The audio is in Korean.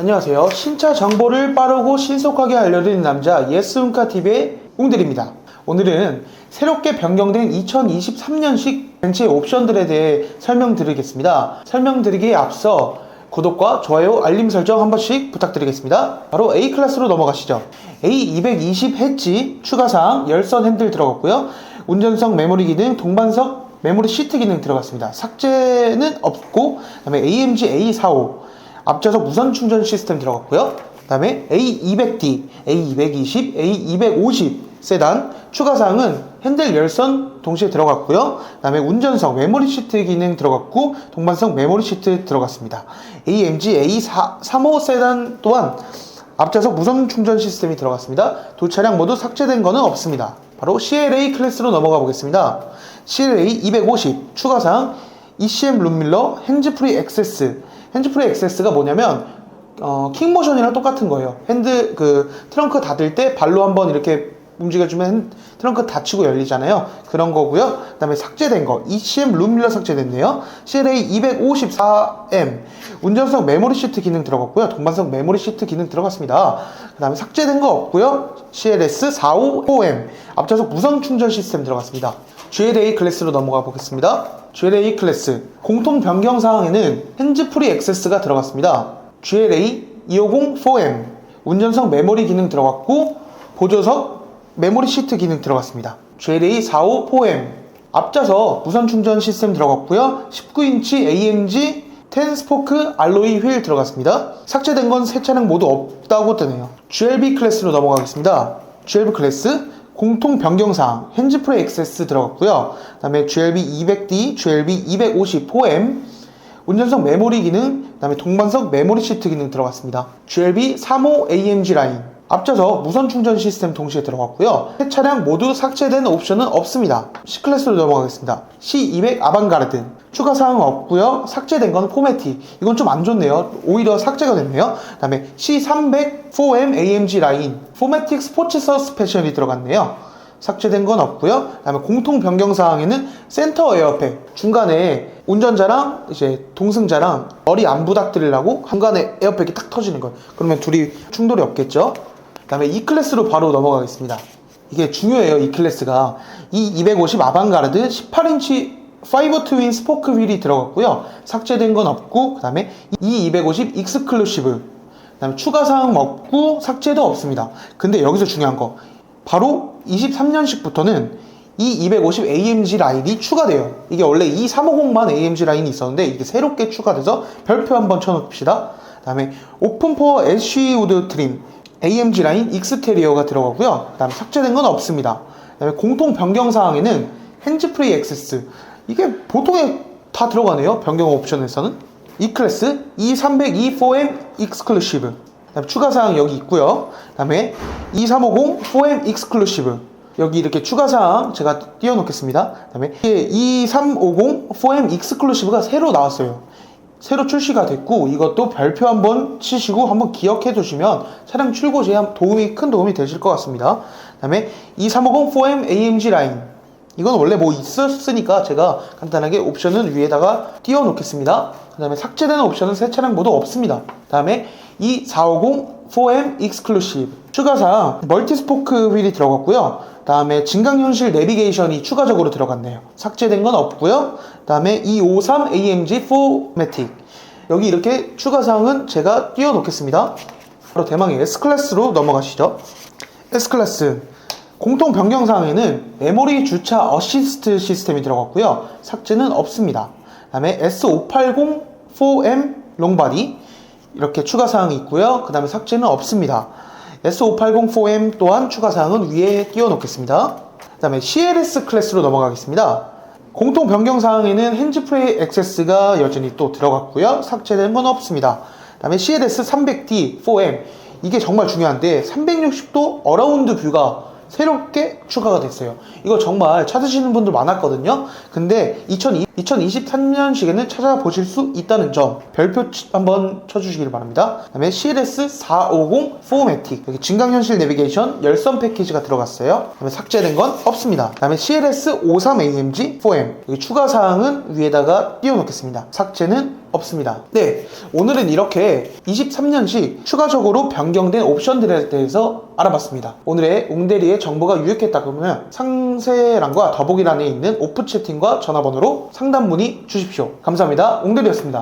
안녕하세요. 신차 정보를 빠르고 신속하게 알려드리는 남자 예스운카TV의 웅들입니다. 오늘은 새롭게 변경된 2023년식 벤츠의 옵션들에 대해 설명드리겠습니다. 설명드리기에 앞서 구독과 좋아요, 알림 설정 한 번씩 부탁드리겠습니다. 바로 A클래스로 넘어가시죠. A220 해치 추가사항 열선 핸들 들어갔고요. 운전석 메모리 기능, 동반석 메모리 시트 기능 들어갔습니다. 삭제는 없고, 그 다음에 AMG A45 앞좌석 무선 충전 시스템 들어갔고요. 그 다음에 A200D, A220, A250 세단 추가 사항은 핸들 열선 동시에 들어갔고요. 그 다음에 운전석 메모리 시트 기능 들어갔고 동반석 메모리 시트 들어갔습니다. AMG A35 세단 또한 앞좌석 무선 충전 시스템이 들어갔습니다. 두 차량 모두 삭제된 거는 없습니다. 바로 CLA 클래스로 넘어가 보겠습니다. CLA 250 추가사항 ECM 룸밀러 핸즈프리 액세스 핸즈프리 액세스가 뭐냐면 어, 킹모션이랑 똑같은 거예요. 핸드 그 트렁크 닫을 때 발로 한번 이렇게 움직여주면 핸- 트렁크 닫히고 열리잖아요. 그런 거고요. 그 다음에 삭제된 거 ECM 룸밀러 삭제됐네요. CLA 254M 운전석 메모리 시트 기능 들어갔고요. 동반석 메모리 시트 기능 들어갔습니다. 그 다음에 삭제된 거 없고요. CLS 45M 앞좌석 무선 충전 시스템 들어갔습니다. GLA 클래스로 넘어가 보겠습니다. GLA 클래스 공통 변경 사항에는 핸즈프리 액세스가 들어갔습니다. GLA 250 4M 운전석 메모리 기능 들어갔고 보조석 메모리 시트 기능 들어갔습니다. GLA 45 4M 앞좌석 무선 충전 시스템 들어갔고요. 19인치 AMG 10 스포크 알로이 휠 들어갔습니다. 삭제된 건 세 차량 모두 없다고 뜨네요. GLB 클래스로 넘어가겠습니다. GLB 클래스 공통 변경사항 핸즈프레이 액세스 들어갔고요. 그다음에 GLB 200D, GLB 250 4M 운전석 메모리 기능, 그다음에 동반석 메모리 시트 기능 들어갔습니다. GLB 35 AMG 라인 앞좌석 무선 충전 시스템 동시에 들어갔고요. 세 차량 모두 삭제된 옵션은 없습니다. C클래스로 넘어가겠습니다. C200 아방가르드 추가 사항 없고요. 삭제된 건 포매틱. 이건 좀 안 좋네요. 오히려 삭제가 됐네요. 그다음에 C300 4M AMG 라인 포매틱 스포츠 서스펜션이 들어갔네요. 삭제된 건 없고요. 그다음에 공통 변경 사항에는 센터 에어백 중간에 운전자랑 이제 동승자랑 머리 안 부닥뜨리려고 중간에 에어백이 딱 터지는 거예요. 그러면 둘이 충돌이 없겠죠. 그다음에 E 클래스로 바로 넘어가겠습니다. 이게 중요해요. 이 클래스가 이 250 아방가르드 18인치 5 트윈 스포크 휠이 들어갔고요. 삭제된 건 없고 그 다음에 이 250 익스클루시브 그 다음에 추가 사항 없고 삭제도 없습니다. 근데 여기서 중요한 거 바로 23년식부터는 이 250 AMG 라인이 추가돼요. 이게 원래 이 350만 AMG 라인이 있었는데 이게 새롭게 추가돼서 별표 한번 쳐놓읍시다. 그 다음에 오픈포어 SUV 우드 트림 AMG 라인 익스테리어가 들어가고요. 그다음에 삭제된 건 없습니다. 그다음에 공통 변경 사항에는 핸즈프리 액세스 이게 보통에 다 들어가네요. 변경 옵션에서는 E 클래스 E300 E4M 익스클루시브 그다음에 추가 사항 여기 있고요. 그다음에 E350 4M 익스클루시브 여기 이렇게 추가 사항 제가 띄워놓겠습니다. 그다음에 E350 4M 익스클루시브가 새로 나왔어요. 새로 출시가 됐고 이것도 별표 한번 치시고 한번 기억해 두시면 차량 출고 시에 도움이 큰 도움이 되실 것 같습니다. 그다음에 E350 4M AMG 라인 이건 원래 뭐 있었으니까 제가 간단하게 옵션은 위에다가 띄워 놓겠습니다. 그 다음에 삭제되는 옵션은 세 차량 모두 없습니다. 그 다음에 이450 4M 익스클루시브 추가사항 멀티 스포크 휠이 들어갔고요. 그 다음에 진강현실 내비게이션이 추가적으로 들어갔네요. 삭제된 건 없고요. 그 다음에 253 AMG 4매틱 여기 이렇게 추가 사항은 제가 띄워 놓겠습니다. 바로 대망의 S클래스로 넘어가시죠. S클래스 공통 변경 사항에는 메모리 주차 어시스트 시스템이 들어갔고요. 삭제는 없습니다. 그다음에 S580 4M 롱바디 이렇게 추가 사항이 있고요. 그 다음에 삭제는 없습니다. S580 4M 또한 추가 사항은 위에 띄워 놓겠습니다. 그 다음에 CLS 클래스로 넘어가겠습니다. 공통 변경 사항에는 핸즈프레이 액세스가 여전히 또 들어갔고요. 삭제된 건 없습니다. 그 다음에 CLS 300D 4M 이게 정말 중요한데 360도 어라운드 뷰가 새롭게 추가가 됐어요. 이거 정말 찾으시는 분들 많았거든요. 근데 2023년식에는 찾아보실 수 있다는 점 별표 치- 한번 쳐주시길 바랍니다. 그 다음에 CLS 450 포매틱 여기 증강현실 내비게이션 열선 패키지가 들어갔어요. 그다음에 삭제된 건 없습니다. 그다음에 CLS 53AMG 4M 여기 추가 사항은 위에다가 띄워놓겠습니다. 삭제는 없습니다. 네, 오늘은 이렇게 23년식 추가적으로 변경된 옵션들에 대해서 알아봤습니다. 오늘의 웅대리의 정보가 유익했다 그러면 상세란과 더보기란에 있는 오프 채팅과 전화번호로 상담 문의 주십시오. 감사합니다. 웅대리였습니다.